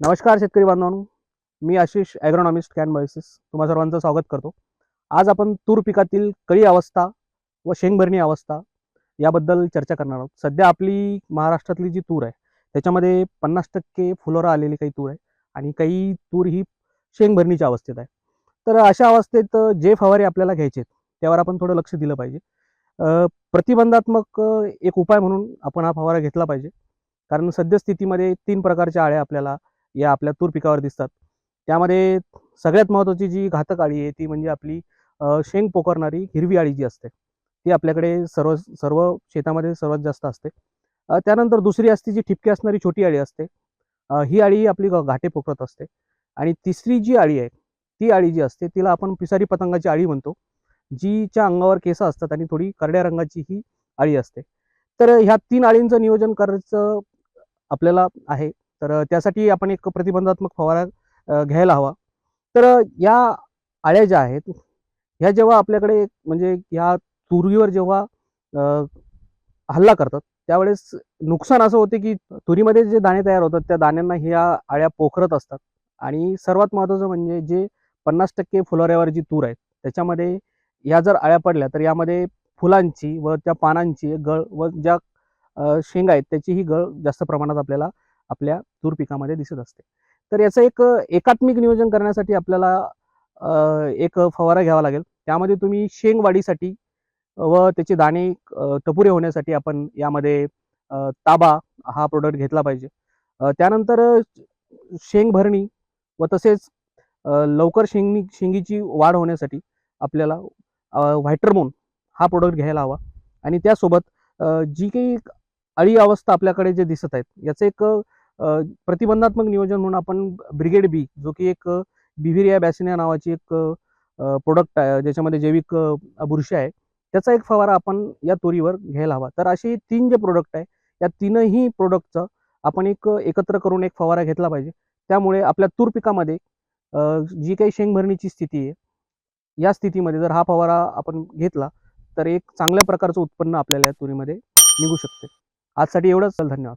नमस्कार शेतकरी बांधवांनो. मी आशिष ॲग्रोनॉमिस्ट कॅन बॉयसिस तुम्हा सर्वांचं स्वागत करतो. आज आपण तूर पिकातील कळी अवस्था व शेंगभरणी अवस्था याबद्दल चर्चा करणार आहोत. सध्या आपली महाराष्ट्रातली जी तूर आहे त्याच्यामध्ये पन्नास टक्के फुलोरा आलेली काही तूर आहे आणि काही तूर ही शेंगभरणीच्या अवस्थेत आहे. तर अशा अवस्थेत जे फवारे आपल्याला घ्यायचे आहेत त्यावर आपण थोडं लक्ष दिलं पाहिजे. प्रतिबंधात्मक एक उपाय म्हणून आपण हा फवारा घेतला पाहिजे. कारण सद्यस्थितीमध्ये तीन प्रकारच्या आळ्या आपल्याला या आपल्या तूर पिकावर दिसतात. त्यामध्ये सगळ्यात महत्त्वाची जी घातक आळी आहे ती म्हणजे आपली शेंग पोखरणारी हिरवी आळी जी असते ती आपल्याकडे सर्व सर्व शेतामध्ये सर्वात जास्त असते. त्यानंतर दुसरी असते जी ठिपके असणारी छोटी आळी असते. ही आळी आपली घाटे पोखरत असते. आणि तिसरी जी आळी आहे ती आळी जी असते तिला आपण पिसारी पतंगाची आळी म्हणतो जीच्या अंगावर केस असतात आणि थोडी करड्या रंगाची ही आळी असते. तर ह्या तीन आळींचं नियोजन करायचं आपल्याला आहे. तर त्यासाठी आपण एक प्रतिबंधात्मक फवारा घ्यायला हवा. तर या आळ्या ज्या आहेत ह्या जेव्हा आपल्याकडे म्हणजे ह्या तुरीवर जेव्हा हल्ला करतात त्यावेळेस नुकसान असं होते की तुरीमध्ये जे दाणे तयार होतात त्या दाण्यांना ह्या आळ्या पोखरत असतात. आणि सर्वात महत्त्वाचं म्हणजे जे पन्नास टक्के फुलोऱ्यावर जी तूर आहे त्याच्यामध्ये ह्या जर आळ्या पडल्या तर यामध्ये फुलांची व त्या पानांची गळ व ज्या शेंगा आहेत त्याची ही गळ जास्त प्रमाणात आपल्याला आपल्या तूर पिकामध्ये दिसत असते. तर याचं एक एकात्मिक नियोजन करण्यासाठी आपल्याला एक फवारा घ्यावा लागेल. त्यामध्ये तुम्ही शेंग वाढीसाठी व त्याचे दाणे टपुरे होण्यासाठी आपण यामध्ये ताबा हा प्रोडक्ट घेतला पाहिजे. त्यानंतर शेंग भरणी व तसेच लवकर शेंगणी शेंगीची वाढ होण्यासाठी आपल्याला व्हायटरमोन हा प्रोडक्ट घ्यायला हवा. आणि त्यासोबत जी काही अळी अवस्था आपल्याकडे जे दिसत आहेत याचं एक प्रतिबंधात्मक नियोजन म्हणून आपण ब्रिगेड बी जो की एक बिव्हिरिया बॅसिनिया नावाची एक प्रोडक्ट आहे ज्याच्यामध्ये जैविक बुरशी आहे त्याचा एक फवारा आपण या तुरीवर घ्यायला हवा. तर असे तीन जे प्रोडक्ट आहे या तीनही प्रोडक्टचं आपण एक एकत्र करून एक फवारा घेतला पाहिजे. त्यामुळे आपल्या तूर पिकामध्ये जी काही शेंगभरणीची स्थिती आहे या स्थितीमध्ये जर हा फवारा आपण घेतला तर एक चांगल्या प्रकारचं उत्पन्न आपल्याला या तुरीमध्ये निघू शकते. आजसाठी एवढंच. धन्यवाद.